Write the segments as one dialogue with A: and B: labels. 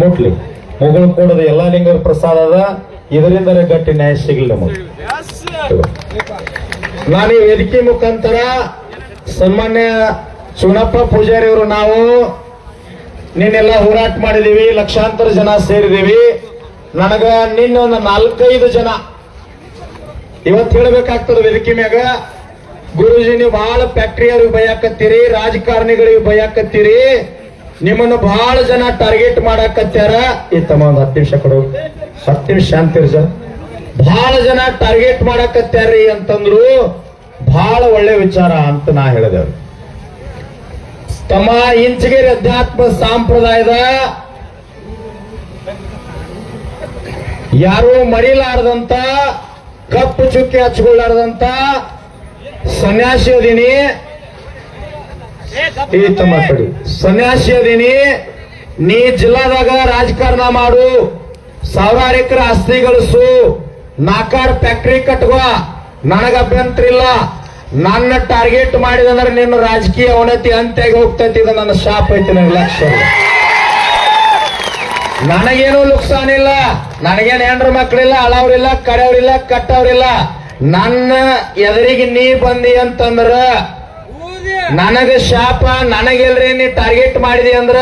A: ಮುಟ್ಲಿ ಮುಗಳು ಕೂಡದ ಎಲ್ಲಾ ಲಿಂಗರ ಪ್ರಸಾದ ಅದ. ಇದರಿಂದ ಗಟ್ಟಿ ನ್ಯಾಯ ಸಿಗಲಿ ನಮಗೆ. ನಾನು ಈ ವೇದಿಕೆ ಮುಖಾಂತರ ಸನ್ಮಾನ್ಯ ಚುನಪ್ಪ ಪೂಜಾರಿ ಅವರು ನಾವು ನಿನ್ನೆಲ್ಲ ಹೋರಾಟ ಮಾಡಿದೀವಿ. ಲಕ್ಷಾಂತರ ಜನ ಸೇರಿದೀವಿ. ನನಗ ನಿನ್ನೆ ಒಂದು ನಾಲ್ಕೈದು ಜನ. ಇವತ್ತು ಹೇಳ್ಬೇಕಾಗ್ತದ ವೇದಿಕೆ ಮ್ಯಾಗ ಗುರುಜಿ ನೀವು ಬಹಳ ಫ್ಯಾಕ್ಟ್ರಿಯವ್ರಿಗೆ ಬೈಯಾಕತ್ತೀರಿ ರಾಜಕಾರಣಿಗಳಿಗೆ ಬೈಯಾಕತ್ತೀರಿ ನಿಮ್ಮನ್ನು ಬಹಳ ಜನ ಟಾರ್ಗೆಟ್ ಮಾಡಾಕತ್ಯಾರ. ಈ ತಮ್ಮ ಒಂದು ಹತ್ತು ನಿಮಿಷ ಕೊಡು. ಹತ್ತು ನಿಮಿಷ ಅಂತೀರಿ ಸರ್ ಬಹಳ ಜನ ಟಾರ್ಗೆಟ್ ಮಾಡಾಕತ್ಯಾರ್ರಿ ಅಂತಂದ್ರು ಬಹಳ ಒಳ್ಳೆ ವಿಚಾರ ಅಂತ ನಾ ಹೇಳಿದೆ. ತಮ್ಮ ಇಂಚಗೇರಿ ಅಧ್ಯಾತ್ಮ ಸಂಪ್ರದಾಯದ ಯಾರು ಮರಿಲಾರದಂತ, ಕಪ್ಪು ಚುಕ್ಕಿ ಹಚ್ಕೊಳ್ಳಾರದಂತ ಸನ್ಯಾಸಿ ಅದೀನಿ. ಈ ತಮ್ಮ ಸಡಿ ಸನ್ಯಾಸಿ ಅದೀನಿ ನೀ ಜಿಲ್ಲಾದಾಗ ರಾಜಕಾರಣ ಮಾಡು. ಸಾವಿರಾರು ಎಕರೆ ಆಸ್ತಿ ಗಳಿಸು. ನಾಕಾರ ಫ್ಯಾಕ್ಟ್ರಿ ಕಟ್ಕೋ. ನನಗ ಅಭ್ಯಂತರ ಇಲ್ಲ. ನನ್ನ ಟಾರ್ಗೆಟ್ ಮಾಡಿದಂದ್ರೆ ನಿನ್ನ ರಾಜಕೀಯ ಅವನತಿ ಅಂತ್ಯಾಗಿ ಹೋಗ್ತೈತಿ ಇದು ನನ್ನ ಶಾಪ್ ಐತಿ ನನ್ನ ಲಕ್ಷ. ನನಗೇನು ನುಕ್ಸಾನ್ ಇಲ್ಲ. ನನಗೇನು ಹೆಂಡ್ರ ಮಕ್ಕಳಿಲ್ಲ ಅಳವ್ರಿಲ್ಲ ಕಡೆಯವರಿಲ್ಲ ಕಟ್ಟವ್ರಿಲ್ಲ. ನನ್ನ ಎದುರಿಗೆ ನೀ ಬಂದಿ ಅಂತಂದ್ರ ನನಗ ಶಾಪ ನನಗೆಲ್ರಿ ನೀ ಟಾರ್ಗೆಟ್ ಮಾಡಿದಿ ಅಂದ್ರ?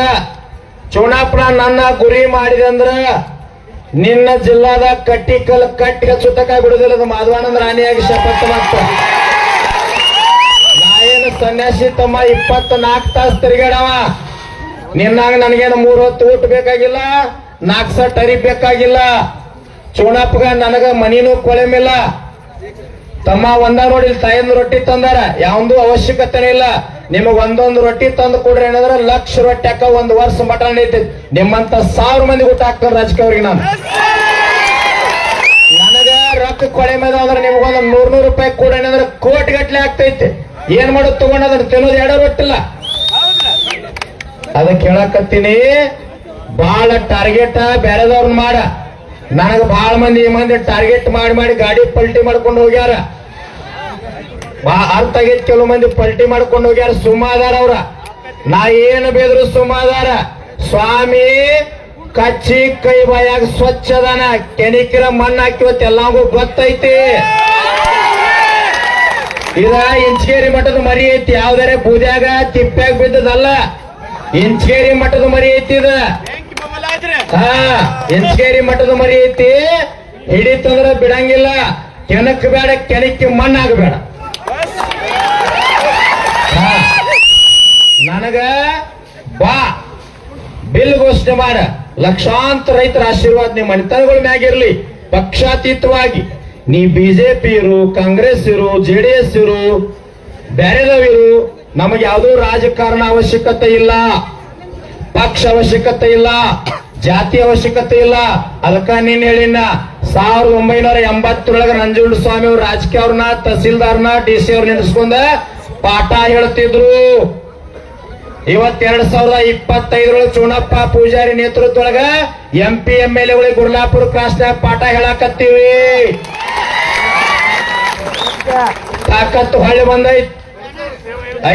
A: ಚುನಾಪಣ ನನ್ನ ಗುರಿ ಮಾಡಿದೆ ಅಂದ್ರ? ನಿನ್ನ ಜಿಲ್ಲಾದ ಕಟ್ಟಿ ಕಲ್ ಕಟ್ಟಿ ಸುತ್ತಕ ಬಿಡುದಿಲ್ಲ ಮಾಧವಾನಂದ ರಾಣಿಯಾಗಿ ಶಪಥ ಮತ್ತ ನಾಯೇನು ಸನ್ಯಾಸಿ ತಮ್ಮ ಇಪ್ಪತ್ನಾಲ್ಕು ತಾಸು ತಿರುಗಾಡವ ನಿನ್ನಾಗ ನನಗೇನು ಮೂರ್ ಹೊತ್ತು ಊಟ ಬೇಕಾಗಿಲ್ಲ ನಾಲ್ಕು ಸಟ್ ಅರಿ ಬೇಕಾಗಿಲ್ಲ. ಚುನಾಪ್ಗ ನನಗ ಮನಿನೂ ಕೊಳೆಮಿಲ್ಲ. ತಮ್ಮ ಒಂದ ನೋಡಿ ತಾಯಿಂದ ರೊಟ್ಟಿ ತಂದಾರ, ಯಾವಂದು ಅವಶ್ಯಕತೆನೇ ಇಲ್ಲ. ನಿಮಗ್ ಒಂದೊಂದು ರೊಟ್ಟಿ ತಂದು ಕೊಡ್ರಿ ಏನಂದ್ರ ಲಕ್ಷ ರೊಟ್ಟಿ ಹಾಕ ಒಂದ್ ವರ್ಷ ಮಟನ್ ನಡೀತೈತಿ ನಿಮ್ಮಂತ ಸಾವಿರ ಮಂದಿ ಊಟ ಹಾಕ್ತಾರ ರಾಜಕೀಯವ್ರಿಗೆ ನಾನು. ನನಗ ರೊಕ್ಕ ಕೊಳೆ ಮೇದ ಅಂದ್ರೆ ನಿಮ್ಗೊಂದು ನೂರ್ ನೂರು ರೂಪಾಯಿ ಕೂಡ ಏನಂದ್ರ ಕೋಟಿ ಗಟ್ಲೆ ಆಗ್ತೈತಿ. ಏನ್ ಮಾಡೋದು ತಗೊಂಡದ್ರ ತಿನ್ನೋದು ಎರಡ ರೊಟ್ಟಿಲ್ಲ. ಅದಕ್ಕೆ ಹೇಳಕತ್ತೀನಿ, ಬಾಳ ಟಾರ್ಗೆಟ್ ಬೇರೆದವ್ರನ್ನ ಮಾಡ. ನನಗ ಬಾಳ ಮಂದಿ ಈ ಮಂದಿ ಟಾರ್ಗೆಟ್ ಮಾಡಿ ಮಾಡಿ ಗಾಡಿ ಪಲ್ಟಿ ಮಾಡ್ಕೊಂಡು ಹೋಗ್ಯಾರ. ಬಾ ಅರ್ಥ ಕೆಲವು ಮಂದಿ ಪಲ್ಟಿ ಮಾಡ್ಕೊಂಡು ಹೋಗ್ಯಾರ ಸುಮಾದಾರ ಅವ್ರ. ನಾ ಏನು ಬೇದ್ರು ಸುಮಾದಾರ. ಸ್ವಾಮಿ, ಕಚ್ಚಿ ಕೈ ಬಾಯಾಗ ಸ್ವಚ್ಛದನ ಕೆನಿಕಿರ ಮಣ್ಣು ಹಾಕಿವತ್ತು ಎಲ್ಲಾಗೂ ಗೊತ್ತೈತಿ. ಇದ ಇಂಚಗೇರಿ ಮಠದ ಮರಿ ಐತಿ. ಯಾವ್ದಾರೆ ಬೂದ್ಯಾಗ ತಿಪ್ಪ್ಯಾಗ ಬಿದ್ದದಲ್ಲ. ಇಂಚಗೇರಿ ಮಠದ ಮರಿ ಐತಿ ಇದ. ಹಾ, ಇಂಚಗೇರಿ ಮಠದ ಮರಿ ಐತಿ. ಹಿಡಿತಂದ್ರ ಬಿಡಂಗಿಲ್ಲ. ಕೆನಕ್ ಬೇಡ ಕೆನಕ್ಕೆ ಮಣ್ಣಾಗಬೇಡ ಹಾ ನನಗ ಬಾ. ಬಿಲ್ ಘೋಷಣೆ ಮಾಡ. ಲಕ್ಷಾಂತರ ರೈತರ ಆಶೀರ್ವಾದ ನಿಮ್ಮ ಮನೆತನಗಳ ಮ್ಯಾಗಿರ್ಲಿ ಪಕ್ಷಾತೀತವಾಗಿ. ನೀ ಬಿಜೆಪಿ ಇರು, ಕಾಂಗ್ರೆಸ್ ಇರು ಜೆಡಿಎಸ್ ಇರು ಬೇರೆದವಿರು ನಮಗೆ ಯಾವುದೋ ರಾಜಕಾರಣ ಅವಶ್ಯಕತೆ ಇಲ್ಲ. ಪಕ್ಷ ಅವಶ್ಯಕತೆ ಇಲ್ಲ. ಜಾತಿ ಅವಶ್ಯಕತೆ ಇಲ್ಲ. ಅದಕ್ಕ ನೀನ್ ಹೇಳಿನ ಸಾವಿರದ ಒಂಬೈನೂರ ಎಂಬತ್ತೊಳಗ ನಂಜುಂಡ ಸ್ವಾಮಿ ಅವ್ರ ರಾಜಕೀಯ ಅವ್ರನ್ನ ತಹಸೀಲ್ದಾರ್ನ ಡಿ ಸಿ ಅವ್ರ ನೆನಸ್ಕೊಂಡ ಪಾಠ ಹೇಳ್ತಿದ್ರು. ಇವತ್ ಎರಡ್ ಸಾವಿರದ ಇಪ್ಪತ್ತೈದರೊಳಗೆ ಚುಣಪ್ಪ ಪೂಜಾರಿ ನೇತೃತ್ವದೊಳಗ ಎಂ ಪಿ ಎಂ ಎಲ್ ಎಗಳಿಗೆ ಗುರ್ಲಾಪುರ ಕ್ರಾಸ್ನಾಗ ಪಾಠ ಹೇಳಾಕತ್ತೀವಿ. ತಾಕತ್ತು ಹೊಳ್ಳಿ ಬಂದೈತ್.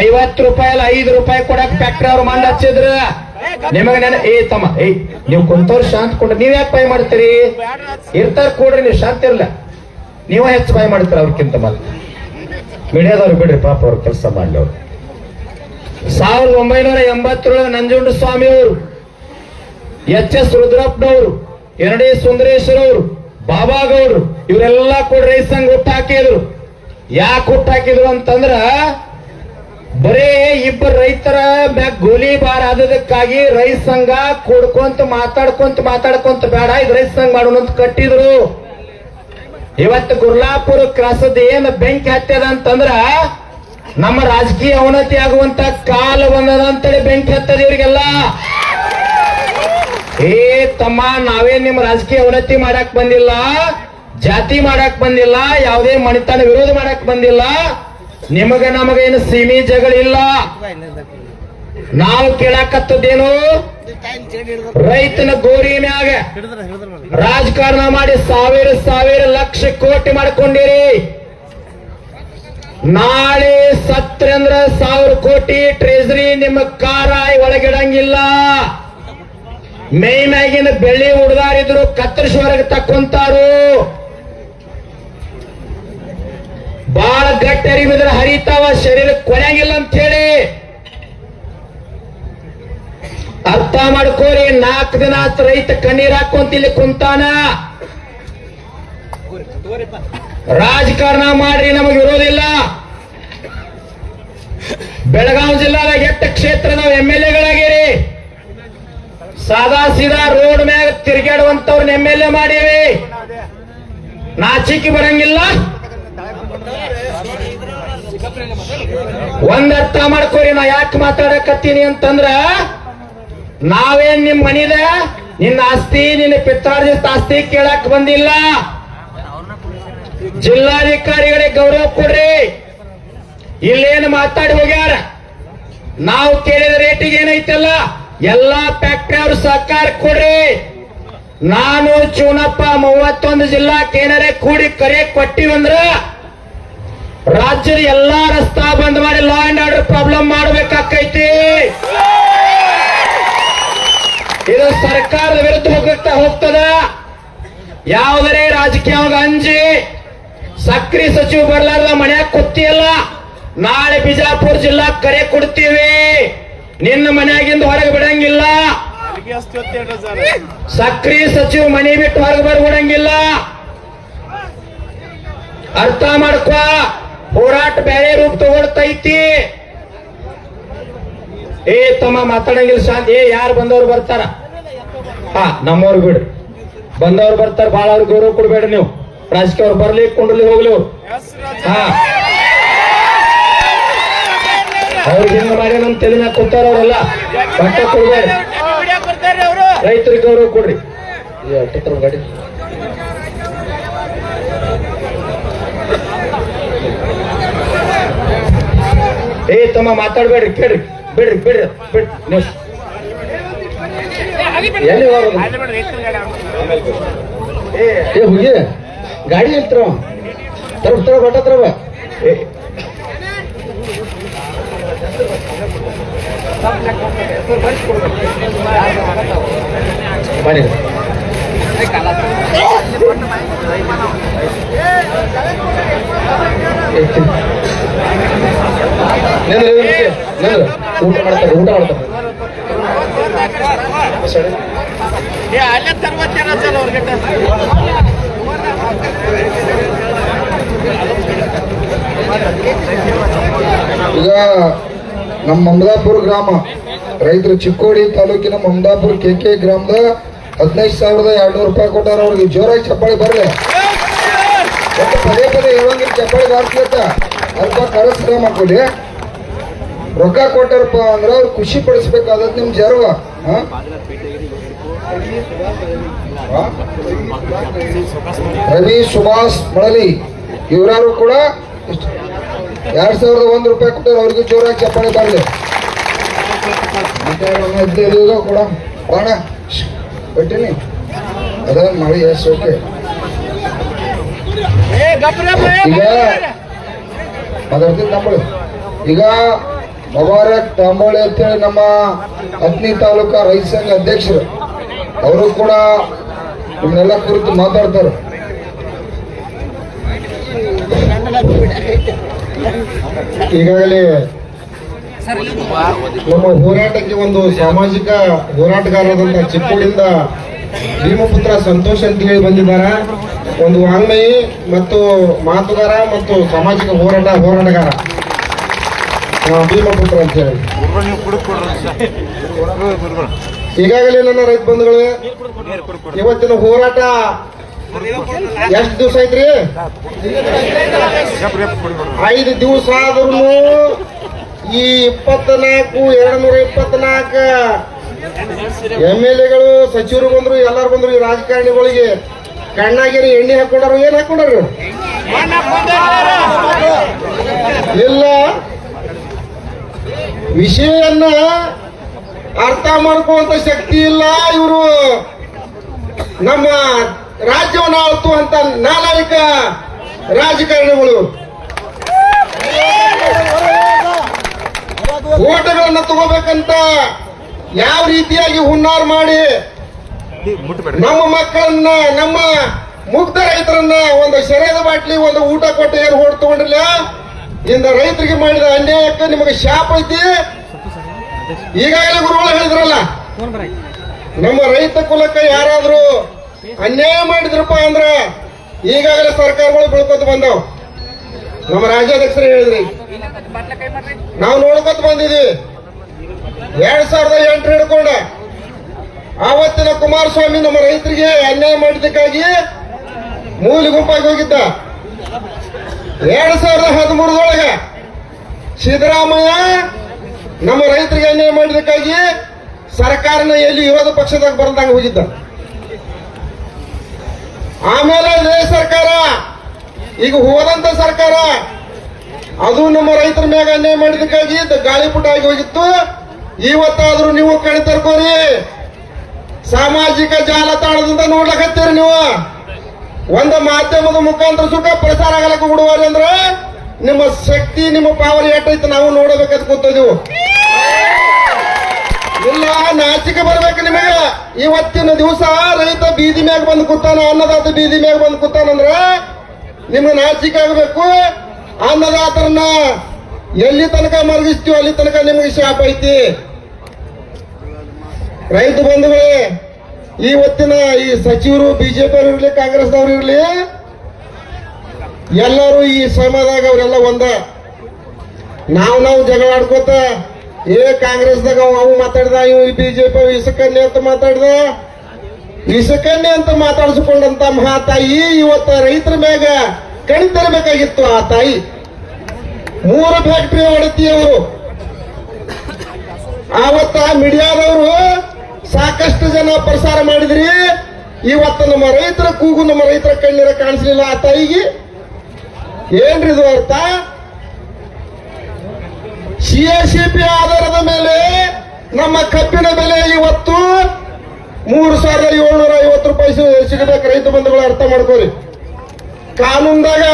A: ಐವತ್ತು ರೂಪಾಯಿ ಐದು ರೂಪಾಯಿ ಕೊಡಕ್ ಫ್ಯಾಕ್ಟ್ರಿ ಅವ್ರು ಮಂಡ್ ಹಚ್ಚಿದ್ರ. ನಿಮಗ ನೆನ ಏ ತಮ್ಮ, ಏ, ನೀವು ಕುಂತವ್ರು ಶಾಂತ ಕೊಡ್ರಿ ನೀವ್ ಯಾಕೆ ಪೈ ಮಾಡ್ತೀರಿ? ಇರ್ತಾರ ಕೊಡ್ರಿ, ನೀವು ಶಾಂತ ಇರ್ಲ. ನೀವ ಹೆಚ್ಚು ಬಾಯ್ ಮಾಡ್ತೀರ ಅವ್ರಕ್ಕಿಂತ ಮತ್ತೆ ಮೀಡಿಯಾದವ್ರು ಬಿಡ್ರಿ ಪಾಪ ಅವ್ರ ಕೆಲಸ ಮಾಡ್ಲಿ ಅವ್ರು ಸಾವಿರದ ಒಂಬೈನೂರ ಎಂಬತ್ತೇಳು ನಂಜುಂಡ ಸ್ವಾಮಿ ಅವರು ಎಚ್ ಎಸ್ ರುದ್ರಪ್ಪನವರು ಎರಡೇ ಸುಂದರೇಶ್ವರ ಅವರು ಬಾಬಾಗೌಡ್ರು, ಇವರೆಲ್ಲ ಕೂಡ ರೈತ ಸಂಘ ಹುಟ್ಟಾಕಿದ್ರು ಯಾಕೆ ಹುಟ್ಟಾಕಿದ್ರು ಅಂತಂದ್ರ, ಬರೇ ಇಬ್ಬರು ರೈತರ ಮ್ಯಾಗ ಗೋಲಿಬಾರ್ ಆದದಕ್ಕಾಗಿ ರೈತ ಸಂಘ ಕೊಡ್ಕೊಂತ ಮಾತಾಡ್ಕೊಂತ ಮಾತಾಡ್ಕೊಂತ ಬೇಡ, ಇದು ರೈತ ಸಂಘ ಮಾಡೋಣ ಅಂತ ಕಟ್ಟಿದ್ರು. ಇವತ್ತು ಗುರ್ಲಾಪುರ ಕ್ರಾಸದ ಏನು ಬೆಂಕಿ ಹತ್ತದ ಅಂತಂದ್ರ ನಮ್ಮ ರಾಜಕೀಯ ಅವನತಿ ಆಗುವಂತ ಕಾಲ ಬಂದದ ಅಂತೇಳಿ ಬೆಂಕಿ ಹತ್ತದ ಇವರಿಗೆಲ್ಲ. ಏ ತಮ್ಮ, ನಾವೇ ನಿಮ್ ರಾಜಕೀಯ ಅವನತಿ ಮಾಡಕ್ ಬಂದಿಲ್ಲ, ಜಾತಿ ಮಾಡಕ್ ಬಂದಿಲ್ಲ, ಯಾವುದೇ ಮಣಿತನ ವಿರೋಧ ಮಾಡಕ್ ಬಂದಿಲ್ಲ. ನಿಮಗ ನಮಗೇನು ಸೀಮಿ ಜಗಳಿಲ್ಲ ನಾವು ಕೇಳಾಕತ್ತದೇನು? ರೈತನ ಗೋರಿ ಮ್ಯಾಗ ರಾಜಕಾರಣ ಮಾಡಿ ಸಾವಿರ ಸಾವಿರ ಲಕ್ಷ ಕೋಟಿ ಮಾಡ್ಕೊಂಡಿರಿ. ನಾಳೆ ಸತ್ರಂದ್ರ ಸಾವಿರ ಕೋಟಿ ಟ್ರೆಜರಿ ನಿಮ್ಮ ಕಾರಾಯಿ ಒಳಗಿಡಂಗಿಲ್ಲ. ಮೈ ಮ್ಯಾಗಿನ ಬೆಳ್ಳಿ ಹುಡುಗಾರಿದ್ರು ಕತ್ತರಿಸಿ ತಕ್ಕೊಂತಾರು. ಬಾಳ ಗಟ್ಟಿ ಅರಿವಿದ್ರೆ ಹರಿತಾವ, ಶರೀರ ಕೊನೆಯಾಗಿಲ್ಲ ಅಂತ ಹೇಳಿ ಅರ್ಥ ಮಾಡ್ಕೋರಿ, ನಾಲ್ಕು ದಿನ ರೈತ ಕಣ್ಣೀರ್ ಹಾಕೊಂತ ಇಲ್ಲಿ ಕುಂತಾನ. ರಾಜಕಾರಣ ಮಾಡ್ರಿ, ನಮಗೆ ಇರೋದಿಲ್ಲ ಬೆಳಗಾವಿ ಜಿಲ್ಲಾದಾಗ ಕ್ಷೇತ್ರ ಕ್ಷೇತ್ರದ ಎಂ ಎಲ್ ಎಗಳಾಗಿರಿ? ಸಾದಾ ಸೀದಾ ರೋಡ್ ಮ್ಯಾಗ ತಿರುಗಾಡುವಂತವ್ರನ್ನ ಎಂ ಎಲ್ ಎ ಮಾಡೀವಿ ನಾಚಿಕೆ ಬರಂಗಿಲ್ಲ. ಒಂದ್ ಅರ್ಥ ಮಾಡ್ಕೋರಿ, ನಾ ಯಾಕೆ ಮಾತಾಡಕತ್ತೀನಿ ಅಂತಂದ್ರ, ನಾವೇನ್ ನಿಮ್ ಮನಿದ, ನಿನ್ನ ಆಸ್ತಿ, ನಿನ್ನ ಪಿತ್ತಾರ್ಜಿತ ಆಸ್ತಿ ಕೇಳಕ್ ಬಂದಿಲ್ಲ. ಜಿಲ್ಲಾಧಿಕಾರಿಗಳಿಗೆ ಗೌರವ ಕೊಡ್ರಿ. ಇಲ್ಲೇನು ಮಾತಾಡಿ ಹೋಗ್ಯಾರ? ನಾವು ಕೇಳಿದ ರೇಟಿಗೆ ಏನೈತಲ್ಲ, ಎಲ್ಲಾ ಫ್ಯಾಕ್ಟ್ರಿ ಅವರು ಸಹಕಾರ ಕೊಡ್ರಿ. ನಾನು ಚೂನಪ್ಪ ಮೂವತ್ತೊಂದು ಜಿಲ್ಲಾ ಏನಾರೆ ಕೂಡಿ ಕರೆ ಕೊಟ್ಟಿವಂದ್ರ ರಾಜ್ಯದ ಎಲ್ಲಾ ರಸ್ತಾ ಬಂದ್ ಮಾಡಿ ಲಾ ಅಂಡ್ ಆರ್ಡರ್ ಪ್ರಾಬ್ಲಮ್ ಮಾಡ್ಬೇಕಾಕೈತಿ. ಇದು ಸರ್ಕಾರದ ವಿರುದ್ಧ ಹೋಗ್ತಾ ಹೋಗ್ತದ. ಯಾವುದರೇ ರಾಜಕೀಯವಾಗಿ ಅಂಜಿ ಸಕ್ರಿ ಸಚಿವ ಬರ್ಲಾರ್ದ ಮನ್ಯಾಗ ಕೂತಿಯಲ್ಲ ನಾಳೆ ಬಿಜಾಪುರ ಜಿಲ್ಲಾ ಕರೆ ಕೊಡ್ತೀವಿ. ನಿನ್ನ ಮನ್ಯಾಗಿಂದ ಹೊರಗೆ ಬಿಡಂಗಿಲ್ಲ. ಸಕ್ರಿ ಸಚಿವ ಮನೆ ಬಿಟ್ಟು ಹೊರಗೆ ಬರ್ಬಿಡಂಗಿಲ್ಲ. ಅರ್ಥ ಮಾಡ್ಕೋ. ಹೋರಾಟ ಬೇರೆ ರೂಪ ತಗೊಳ್ತೈತಿ. ಏ, ತಮ್ಮ ಮಾತಾಡಂಗಿಲ್ಲ ಶಾಂತ. ಏ, ಯಾರು ಬಂದವ್ರು ಬರ್ತಾರ? ಹಾ, ನಮ್ಮವ್ರು ಬಿಡ್ರಿ ಬಂದವ್ರು ಬರ್ತಾರ ಬಾಳ ಅವ್ರಿಗೆ ಗೌರವ ಕೊಡ್ಬೇಡ್ರಿ ನೀವು. ರಾಜಕೀಯ ಅವ್ರು ಬರ್ಲಿ ಕೊಂಡ್ಲಿ ಹೋಗ್ಲಿ ಅವ್ರು. ಹಾ. ಅವ್ರಿಗೆ ಹೆಂಗ ಮಾಡಿ ನಮ್ ತೆಲಿನ ಕೊಡ್ತಾರ ಅವರೆಲ್ಲ. ಬಟ್ಟೆ ಕೊಡ್ಬೇಡ್ರಿ ರೈತರಿಗೆ ಗೌರವ ಕೊಡ್ರಿ. ಗಾಡಿ. ಏ ತಮ್ಮ ಮಾತಾಡ್ಬೇಡ್ರಿ ಕೇಳ್ರಿ. ಬಿಡ್ರಿ ಬಿಡ್ರಿ ಬಿಡ್ ಎಲ್ಲಿ ಹೋಗೋದು? ಏ
B: ಏ ಹುಗಿ ಗಾಡಿ ಇಲ್ತ್ರ ತರ? ತರ ಬಟ್ಟ ತರ ಬಾ.
A: ಏ,
B: ಮಾಡಿ. ಊಟ ಮಾಡ್ತಾರೆ ಊಟ ಮಾಡ್ತಾರೆ. ಸರಿ.
C: ಈಗ ನಮ್ಮ ಮಮದಾಪುರ ಗ್ರಾಮ, ರೈತರು ಚಿಕ್ಕೋಡಿ ತಾಲೂಕಿನ ಮಮದಾಪುರ ಕೆ ಕೆ ಗ್ರಾಮದ ಹದಿನೈದು ಸಾವಿರದ ಎರಡ್ನೂರು ರೂಪಾಯಿ ಕೊಟ್ಟಾರ. ಅವ್ರಿಗೆ ಜೋರಾಗಿ ಚಪ್ಪಾಳಿ ಬರಲಿ. ಪದೇ ಪದೇ ಹೇಳೋಂಗಿಲ್ಲ, ಚಪ್ಪಾಳಿ ಬಾರ್ಸ್ಲತ್ತ ಅಲ್ಪ ಕರಸ್ರ ಮಾಡ್ಕೊಳ್ಳಿ ರೊಕ್ಕ ಕೊಟ್ಟಾರಪ್ಪ ಅಂದ್ರೆ ಅವ್ರು ಖುಷಿ ಪಡಿಸ್ಬೇಕಾದ ನಿಮ್ ಜರ್ವ? ರವಿ ಸುಭಾಷ್ ಮಳಲಿ. ಇವರಾರು ಕೂಡ ಇಷ್ಟು ಎರಡ್ ಸಾವಿರದ ಒಂದು ರೂಪಾಯಿ ಕೊಟ್ಟರು ಅವ್ರಿಗೆ ಜೋರಾಗಿ ಚಪ್ಪಾಳೆ ಬರಲಿ ಕೂಡ ಹದಿನೈದು ಬಾಣ ಬಿಟ್ಟಿನಿ ಅದ ಮಳಿ ಎಸ್ ಓಕೆ. ಈಗ ಅದರ್ದಿಂದ ತಾಂಬಳಿ ಈಗ ಮುಬಾರಕ್ ತಾಂಬಳಿ ಅಂತೇಳಿ ನಮ್ಮ ಹತ್ನಿ ತಾಲೂಕಾ ರೈತ ಸಂಘ ಅಧ್ಯಕ್ಷರು. ಅವರು ಕೂಡ ನಿಮ್ಮನ್ನೆಲ್ಲ ಕುರಿತು ಮಾತಾಡ್ತಾರೆ. ಈಗಾಗಲೇ ನಮ್ಮ ಹೋರಾಟಕ್ಕೆ ಒಂದು ಸಾಮಾಜಿಕ ಹೋರಾಟಗಾರರಾದಂಥ ಚಿಕ್ಕೋಡಿಂದ ಭೀಮಪುತ್ರ ಸಂತೋಷ್ ಅಂತ ಹೇಳಿ ಬಂದಿದ್ದಾರೆ. ಒಂದು ವಾಂಗ್ಮಯಿ ಮತ್ತು ಮಾತುಗಾರ ಮತ್ತು ಸಾಮಾಜಿಕ ಹೋರಾಟ, ಹೋರಾಟಗಾರ. ಭೀಮಪುತ್ರ ಅಂತ. ಹೇಳಿ ಈಗಾಗಲೇ ನನ್ನ ರೈತ ಬಂಧುಗಳೇ ಇವತ್ತಿನ ಹೋರಾಟ ಎಷ್ಟು ದಿವಸ ಐತ್ರಿ? ಐದು ದಿವಸ ಆದ್ರೂ ಈ ಇಪ್ಪತ್ನಾಲ್ಕು ಎರಡು ನೂರ ಇಪ್ಪತ್ನಾಲ್ಕು ಎಂ ಎಲ್ ಎಗಳು ಸಚಿವರು ಬಂದ್ರು ಎಲ್ಲಾರು ಬಂದ್ರು ಈ ರಾಜಕಾರಣಿಗಳಿಗೆ ಕಣ್ಣಾಗಿರಿ ಎಣ್ಣೆ ಹಾಕೊಂಡಾರು ಏನ್ ಹಾಕೊಂಡಾರು? ಇಲ್ಲ. ವಿಷಯವನ್ನ ಅರ್ಥ ಮಾಡ್ಕೊಳ್ಳುವಂತ ಶಕ್ತಿ ಇಲ್ಲ ಇವರು. ನಮ್ಮ ರಾಜ್ಯವನ್ನು ಅಂತ ನಾಲಾಯಕ ರಾಜಕಾರಣಿಗಳು. ಓಟಗಳನ್ನ ತಗೋಬೇಕಂತ ಯಾವ ರೀತಿಯಾಗಿ ಹುನ್ನಾರ ಮಾಡಿ ನಮ್ಮ ಮಕ್ಕಳನ್ನ, ನಮ್ಮ ಮುಗ್ಧ ರೈತರನ್ನ ಒಂದು ಶರೀರದ ಬಾಟ್ಲಿ, ಒಂದು ಊಟ ಕೊಟ್ಟು ಏನು ಓಡ್ ತಗೊಂಡ್ರಿಲ್ಲ ಇಂದ ರೈತರಿಗೆ ಮಾಡಿದ ಅನ್ಯಾಯಕ್ಕೆ ನಿಮಗೆ ಶಾಪ ಐತಿ? ಈಗಾಗಲೇ ಗುರುಗಳು ಹೇಳಿದ್ರಲ್ಲ, ನಮ್ಮ ರೈತ ಕುಲಕ್ಕೆ ಯಾರಾದ್ರೂ ಅನ್ಯಾಯ ಮಾಡಿದ್ರಪ್ಪ ಅಂದ್ರೆ ಈಗಾಗಲೇ ಸರ್ಕಾರಗಳು ಬೀಳ್ಕೊತ ಬಂದವು. ನಮ್ಮ ರಾಜ್ಯಾಧ್ಯಕ್ಷರು ಹೇಳಿದ್ರಿ. ನಾವು ನೋಡ್ಕೊತ ಬಂದಿದ್ವಿ. ಎರಡ್ ಸಾವಿರದ ಎಂಟು ಹಿಡ್ಕೊಂಡ. ಆವತ್ತಿನ ಕುಮಾರಸ್ವಾಮಿ ನಮ್ಮ ರೈತರಿಗೆ ಅನ್ಯಾಯ ಮಾಡಿದ್ದಕ್ಕಾಗಿ ಮೂಲಿ ಗುಂಪಾಗಿ ಹೋಗಿದ್ದ. ಎರಡ್ ಸಾವಿರದ ಹದಿಮೂರದೊಳಗೆ ಸಿದ್ದರಾಮಯ್ಯ ನಮ್ಮ ರೈತರಿಗೆ ಅನ್ಯಾಯ ಮಾಡಿದಕ್ಕಾಗಿ ಸರ್ಕಾರನ ಎಲ್ಲಿ ವಿರೋಧ ಪಕ್ಷದಾಗ ಬರ್ದಂಗ ಹೋಗಿದ್ದ. ಆಮೇಲೆ ಇದೇ ಸರ್ಕಾರ, ಈಗ ಹೋದಂತ ಸರ್ಕಾರ, ಅದು ನಮ್ಮ ರೈತರ ಮ್ಯಾಗ ಅನ್ಯಾಯ ಮಾಡಿದಕ್ಕಾಗಿ ಗಾಳಿಪುಟ ಆಗಿ ಹೋಗಿತ್ತು. ಇವತ್ತಾದ್ರೂ ನೀವು ಕಣ್ ತರ್ಕೋರಿ. ಸಾಮಾಜಿಕ ಜಾಲತಾಣದಿಂದ ನೋಡ್ಲಕತ್ತೀರಿ ನೀವು. ಒಂದು ಮಾಧ್ಯಮದ ಮುಖಾಂತರ ಸುಖ ಪ್ರಸಾರ ಆಗಲಕ್ಕ ಬಿಡುವರಿ ಅಂದ್ರೆ ನಿಮ್ಮ ಶಕ್ತಿ, ನಿಮ್ಮ ಪಾವರ್ ಎಟ್ಟೈತೆ ನಾವು ನೋಡಬೇಕಂತ ಕೂತಿದೀವು. ಇಲ್ಲ, ನಾಚಿಕೆ ಬರ್ಬೇಕು ನಿಮಗೆ. ಇವತ್ತಿನ ದಿವಸ ರೈತ ಬೀದಿ ಮ್ಯಾಗ ಬಂದು ಕೂತಾನ, ಅನ್ನದಾತ ಬೀದಿ ಮ್ಯಾಗ ಬಂದು ಕೂತಾನಂದ್ರ ನಿಮ್ಗೆ ನಾಚಿಕೆ ಆಗಬೇಕು. ಅನ್ನದಾತರನ್ನ ಎಲ್ಲಿ ತನಕ ಮರಗಿಸ್ತೀವೋ ಅಲ್ಲಿ ತನಕ ನಿಮಗೆ ಶಾಪ್ ಐತಿ. ರೈತ ಬಂಧುಗಳೇ ಇವತ್ತಿನ ಈ ಸಚಿವರು, ಬಿಜೆಪಿ ಅವರು ಇರಲಿ ಕಾಂಗ್ರೆಸ್ದವ್ರು ಇರಲಿ, ಎಲ್ಲರೂ ಈ ಸಮಯದಾಗ ಅವರೆಲ್ಲ ಒಂದ. ನಾವು ನಾವು ಜಗಳ ಆಡ್ಕೋತ, ಏ ಕಾಂಗ್ರೆಸ್ದಾಗ ಅವ ಮಾತಾಡ್ದ, ಇವು ಬಿಜೆಪಿ ಇಸಕನ್ನೆ ಅಂತ ಮಾತಾಡ್ದ. ಇಸಕನ್ನೆ ಅಂತ ಮಾತಾಡಿಸ್ಕೊಂಡಂತ ಮಹಾತಾಯಿ ಇವತ್ತ ರೈತರ ಮ್ಯಾಗ ಕಣ್ ತರಬೇಕಾಗಿತ್ತು ಆ ತಾಯಿ. ಮೂರು ಫ್ಯಾಕ್ಟ್ರಿ ಹೊಡತಿ ಅವರು ಆವತ್ತ ಮೀಡಿಯಾದವರು ಸಾಕಷ್ಟು ಜನ ಪ್ರಸಾರ ಮಾಡಿದ್ರಿ. ಇವತ್ತು ನಮ್ಮ ರೈತರ ಕೂಗು ನಮ್ಮ ರೈತರ ಕಣ್ಣೀರ ಕಾಣಿಸ್ಲಿಲ್ಲ ಆ ತಾಯಿಗೆ. ಏನ್ರಿ ಇದು ಅರ್ಥ? ಸಿಎಸಿಪಿ ಆಧಾರದ ಮೇಲೆ ನಮ್ಮ ಕಬ್ಬಿನ ಬೆಲೆ ಇವತ್ತು ಮೂರು ಸಾವಿರದ ಏಳ್ನೂರ ಐವತ್ತು ರೂಪಾಯಿ ಸಿಗಬೇಕು. ರೈತ ಬಂಧುಗಳು ಅರ್ಥ ಮಾಡ್ಕೋರಿ ಕಾನೂನ್ದಾಗ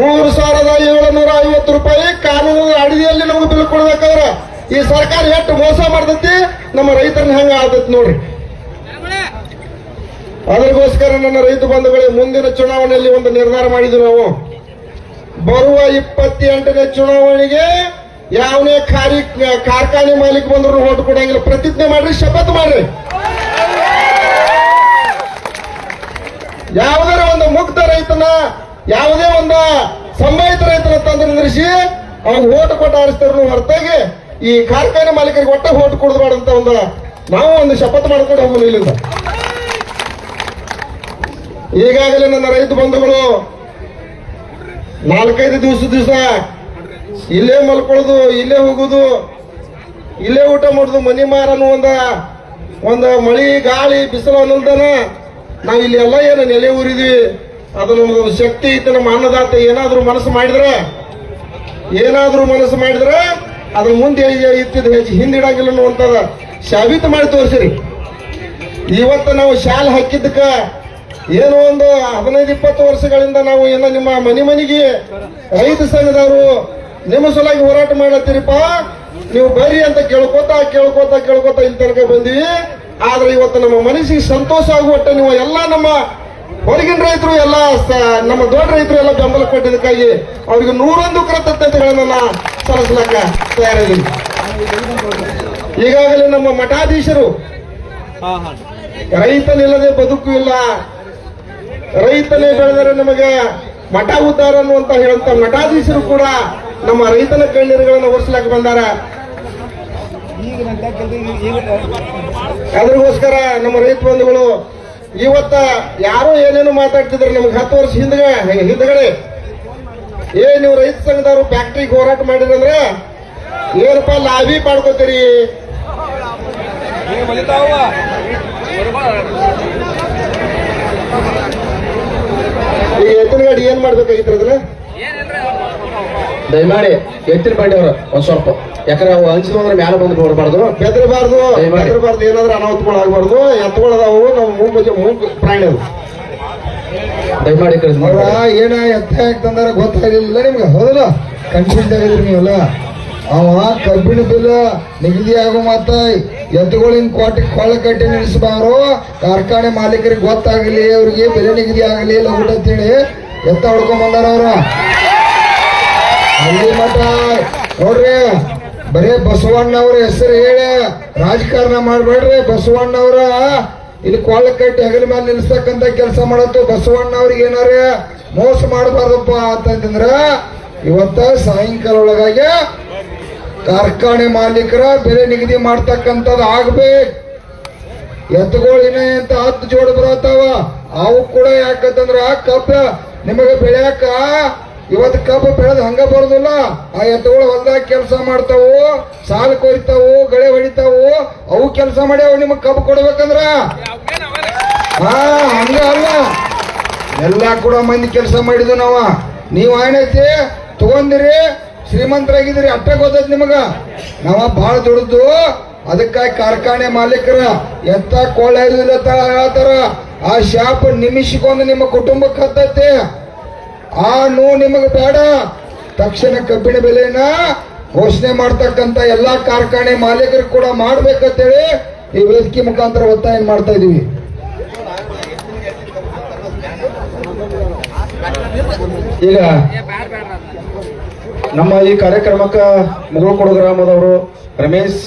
C: ಮೂರು ಸಾವಿರದ ಏಳುನೂರ ಐವತ್ತು ರೂಪಾಯಿ ಕಾನೂನು ಅಡಿಯಲ್ಲಿ ನಮಗೆ ಬಿಲ್ ಕೊಡ್ಬೇಕಾದ್ರೆ ಈ ಸರ್ಕಾರ ಎಷ್ಟು ಮೋಸ ಮಾಡ್ತೈತಿ, ನಮ್ಮ ರೈತರನ್ನ ಹೆಂಗ ಆದೈತಿ ನೋಡ್ರಿ. ಅದಕ್ಕೋಸ್ಕರ ನನ್ನ ರೈತ ಬಂಧುಗಳೇ, ಮುಂದಿನ ಚುನಾವಣೆಯಲ್ಲಿ ಒಂದು ನಿರ್ಧಾರ ಮಾಡಿದ್ವಿ ನಾವು. ಬರುವ ಇಪ್ಪತ್ತೆಂಟನೇ ಚುನಾವಣೆಗೆ ಯಾವನೇ ಖಾರಿ ಕಾರ್ಖಾನೆ ಮಾಲೀಕ ಬಂದ್ರು ಓಟ್ ಕೊಡಂಗಿಲ್ಲ. ಪ್ರತಿಜ್ಞೆ ಮಾಡ್ರಿ, ಶಪಥ ಮಾಡ್ರಿ. ಯಾವುದರ ಒಂದು ಮುಕ್ತ ರೈತನ, ಯಾವುದೇ ಒಂದು ಸಂಬಂಧಿತ ರೈತನ ತಂದು ನಿಂದ್ರಿಸಿ, ಅವ್ನು ಓಟ್ ಕೊಟ್ಟು ಆರಿಸ್ತಾರ ಹೊರತಾಗಿ ಈ ಕಾರ್ಖಾನೆ ಮಾಲೀಕರಿಗೆ ಒಟ್ಟ ಓಟ್ ಕೊಡಬಾರ್ದಂತ ಒಂದು ನಾವು ಒಂದು ಶಪಥ ಮಾಡ್ಕೊಂಡು ಹೋಗೋಣ ಇಲ್ಲಿಂದ. ಈಗಾಗಲೇ ನನ್ನ ರೈತ ಬಂಧುಗಳು ನಾಲ್ಕೈದು ದಿವಸ ದಿವಸ ಇಲ್ಲೇ ಮಲ್ಕೊಳ್ಳೋದು, ಇಲ್ಲೇ ಹೋಗುದು, ಇಲ್ಲೇ ಊಟ ಮಾಡುದು, ಮನಿ ಮಾರನು ಒಂದ ಒಂದ ಮಳಿ, ಗಾಳಿ, ಬಿಸಿಲು ಅನ್ನೋದನ ನಾವು ಇಲ್ಲಿ ಎಲ್ಲ ಏನು ನೆಲೆ ಊರಿದ್ವಿ. ಅದು ನಮ್ಗೆ ಶಕ್ತಿ ಇತ್ತು, ನಮ್ಮ ಅನ್ನದಾತ ಏನಾದ್ರೂ ಮನಸ್ಸು ಮಾಡಿದ್ರೆ, ಏನಾದ್ರೂ ಮನಸ್ಸು ಮಾಡಿದ್ರೆ ಅದ್ರ ಮುಂದೆ ಇತ್ತಿದ ಹೆಚ್ಚು ಹಿಂದಿಡಂಗಿಲ್ಲ ಅನ್ನುವಂಥದ್ದು ಸಾಬೀತು ಮಾಡಿ ತೋರಿಸಿರಿ. ಇವತ್ತು ನಾವು ಶಾಲೆ ಹಾಕಿದ್ದಕ್ಕ ಏನೋ ಒಂದು ಹದಿನೈದು, ಇಪ್ಪತ್ತು ವರ್ಷಗಳಿಂದ ನಾವು ಏನೋ ನಿಮ್ಮ ಮನೆ ಮನೆಗೆ ರೈತ ಸಂಘದವರು ನಿಮ್ಮ ಸಲುವಾಗಿ ಹೋರಾಟ ಮಾಡತ್ತೀರಿಪ್ಪ ನೀವು ಬರ್ರಿ ಅಂತ ಕೇಳ್ಕೋತಾ, ಕೇಳ್ಕೊತ ಕೇಳ್ಕೊತ ಇಲ್ಲಿ ತನಕ ಬಂದಿವಿ. ಆದ್ರೆ ಇವತ್ತು ನಮ್ಮ ಮನಸ್ಸಿಗೆ ಸಂತೋಷ ಆಗುವಟ್ಟ ನೀವು ಎಲ್ಲ ನಮ್ಮ ಹೊರಗಿನ ರೈತರು ಎಲ್ಲ ನಮ್ಮ ದೊಡ್ಡ ರೈತರು ಎಲ್ಲ ಬೆಂಬಲ ಕೊಟ್ಟಿದ್ದಕ್ಕಾಗಿ ಅವ್ರಿಗೆ ನೂರೊಂದು ಕೃತಜ್ಞತೆಗಳನ್ನ ಸಲ್ಲಿಸ್ಲಕ್ಕ ತಯಾರಿದ್ದೀನಿ. ಈಗಾಗಲೇ ನಮ್ಮ ಮಠಾಧೀಶರು ರೈತನಿಲ್ಲದೆ ಬದುಕು ಇಲ್ಲ. ರೈತನೇ ಬೆಳೆದರೆ ನಮಗೆ ಮಠ ಉದ್ಧಾರ ಅನ್ನುವಂತ ಹೇಳಂತ ಮಠಾಧೀಶರು ಕೂಡ ನಮ್ಮ ರೈತನ ಕಣ್ಣೀರುಗಳನ್ನು ಒರೆಸ್ಲಾಕ ಬಂದಾರ. ಅದ್ರಗೋಸ್ಕರ ನಮ್ಮ ರೈತ ಬಂಧುಗಳು ಇವತ್ತ ಯಾರು ಏನೇನು ಮಾತಾಡ್ತಿದ್ರು ನಮ್ಗೆ ಹತ್ತು ವರ್ಷ ಹಿಂದೆ ಹಿಂದ್ಗಡೆ. ಏ ನೀವು ರೈತ ಸಂಘದವರು ಫ್ಯಾಕ್ಟ್ರಿಗೆ ಹೋರಾಟ ಮಾಡಿದ್ರಂದ್ರೆ ಏನಪ್ಪ ಲಾಭಿ ಮಾಡ್ಕೋತೀರಿ? ಈ ಎತ್ತಿನ ಗಾಡಿ ಏನ್ ಮಾಡ್ಬೇಕಾಗಿತ್ತು ಅದ್ರ
B: ದಯಮಾಡಿ ಎತ್ತಿನ ಬಂಡಿ ಅವ್ರ ಒಂದ್ ಸ್ವಲ್ಪ. ಯಾಕಂದ್ರೆ ಅವು ಹಂಚಿದ್ರೆ ಮ್ಯಾಲ ಬಂದು ನೋಡಬಾರ್ದು.
C: ಬೆದರಬಾರ್ದು. ಬೆದರಬಾರ್ದು ಏನಾದ್ರೂ ಅನಾಹುತಗಳು ಆಗ್ಬಾರ್ದು ಎತ್ತುಗಳದಾವು ನಾವು ಮೂಗು ಮೂಗು ಪ್ರಾಣಿ ಅದು.
B: ದಯಮಾಡಿ
C: ಏನ ಎತ್ತ ಯಾಕಂದ್ರೆ ಗೊತ್ತಾಗಲಿಲ್ಲ ನಿಮ್ಗೆ? ಹೌದಲ್ಲ? ಕನ್ಫ್ಯೂಸ್ ಆಗಿದ್ರಿ ನೀವಲ್ಲ. ಅವ ಕಬ್ಬಿಣ ಬಿಲ್ ನಿಗದಿ ಆಗೋ ಮತ್ತ
D: ಎತ್ತುಗಳಿನ ಕೋಟಿ ಕೊಳ್ಳ ಕಟ್ಟಿ ನಿಲ್ಲಿಸಬಾರು ಕಾರ್ಖಾನೆ ಮಾಲೀಕರಿಗೆ ಗೊತ್ತಾಗಲಿ ಅವ್ರಿಗೆ ಬೆಲೆ ನಿಗದಿ ಆಗಲಿ ಲಗುಟ್ ಅಂತೇಳಿ ಎತ್ತ ಹೊಡ್ಕೊಂಡ್ ಬಂದಾರ ಅವ್ರ. ಅಲ್ಲಿ ಮಠ ನೋಡ್ರಿ. ಬರೇ ಬಸವಣ್ಣವ್ರ ಹೆಸರು ಹೇಳಿ, ರಾಜಕಾರಣ ಮಾಡ್ಬೇಡ್ರಿ ಬಸವಣ್ಣವ್ರ. ಇಲ್ಲಿ ಕೊಳ್ಳ ಕಟ್ಟಿ ಹೆಗಲ ಮೇಲೆ ನಿಲ್ಸ್ತಕ್ಕಂತ ಕೆಲಸ ಮಾಡತ್ತು ಬಸವಣ್ಣವ್ರಿಗೆ ಏನಾರ ಮೋಸ ಮಾಡಬಾರ್ದಪ್ಪ ಅಂತಂದ್ರ ಇವತ್ತ ಸಾಯಂಕಾಲ ಒಳಗಾಗಿ ಕಾರ್ಖಾನೆ ಮಾಲೀಕರ ಬೆಲೆ ನಿಗದಿ ಮಾಡ್ತಕ್ಕಂಥದ್ದು ಆಗ್ಬೇಕು. ಎತ್ತುಗಳಿನ ಅಂತ ಹತ್ತು ಜೋಡಿ ಬರತ್ತಾವ? ಅವು ಕೂಡ ಯಾಕಂತಂದ್ರ ಕಬ್ಬ ನಿಮಗೆ ಬೆಳ್ಯಾಕ ಇವತ್ತು ಕಬ್ಬು ಬೆಳೆದು ಹಂಗ ಬರೋದಿಲ್ಲ. ಆ ಎತ್ತುಗಳು ಹೊಲ್ದಾಗ ಕೆಲಸ ಮಾಡ್ತಾವು, ಸಾಲು ಕೊಯ್ತಾವು, ಗಳೆ ಹೊಡಿತಾವು, ಅವು ಕೆಲಸ ಮಾಡ್ಯಾವ, ನಿಮಗೆ ಕಬ್ಬು ಕೊಡ್ಬೇಕಂದ್ರ? ಹಾ, ಹಂಗ ಅಲ್ಲ. ಎಲ್ಲಾ ಕೂಡ ಮಂದಿ ಕೆಲಸ ಮಾಡಿದ್ವು ನಾವ. ನೀವು ಏನೈತಿ ತಗೊಂದಿರಿ ಶ್ರೀಮಂತರಾಗಿದ್ದೀರಿ, ಅಟ್ಟ ಗೊತ್ತೈತಿ ನಿಮಗ. ನಾವ ಬಾಳ ದುಡ್ದು ಅದಕ್ಕಾಗಿ ಕಾರ್ಖಾನೆ ಮಾಲೀಕರ ಎಂತ ಅಂತ ಹೇಳ್ತಾರ. ಆ ಶಾಪ್ ನಿಮಿಷಕ್ಕೊಂದು ನಿಮ್ಮ ಕುಟುಂಬಕ್ಕೆ ಹತ್ತೈತಿ. ಆ ನೋ ನಿಮಗೆ ಬೇಡ. ತಕ್ಷಣ ಕಬ್ಬಿಣ ಬೆಲೆನ ಘೋಷಣೆ ಮಾಡ್ತಕ್ಕಂತ ಎಲ್ಲಾ ಕಾರ್ಖಾನೆ ಮಾಲೀಕರು ಕೂಡ ಮಾಡ್ಬೇಕಂತೇಳಿ ಈ ವೇದಿಕೆ ಮುಖಾಂತರ ಒತ್ತಾಯ ಮಾಡ್ತಾ ಇದೀವಿ
B: ಈಗ ನಮ್ಮ ಈ ಕಾರ್ಯಕ್ರಮಕ್ಕ ಮುಗುಳ್ಕೊಡು ಗ್ರಾಮದವರು ರಮೇಶ್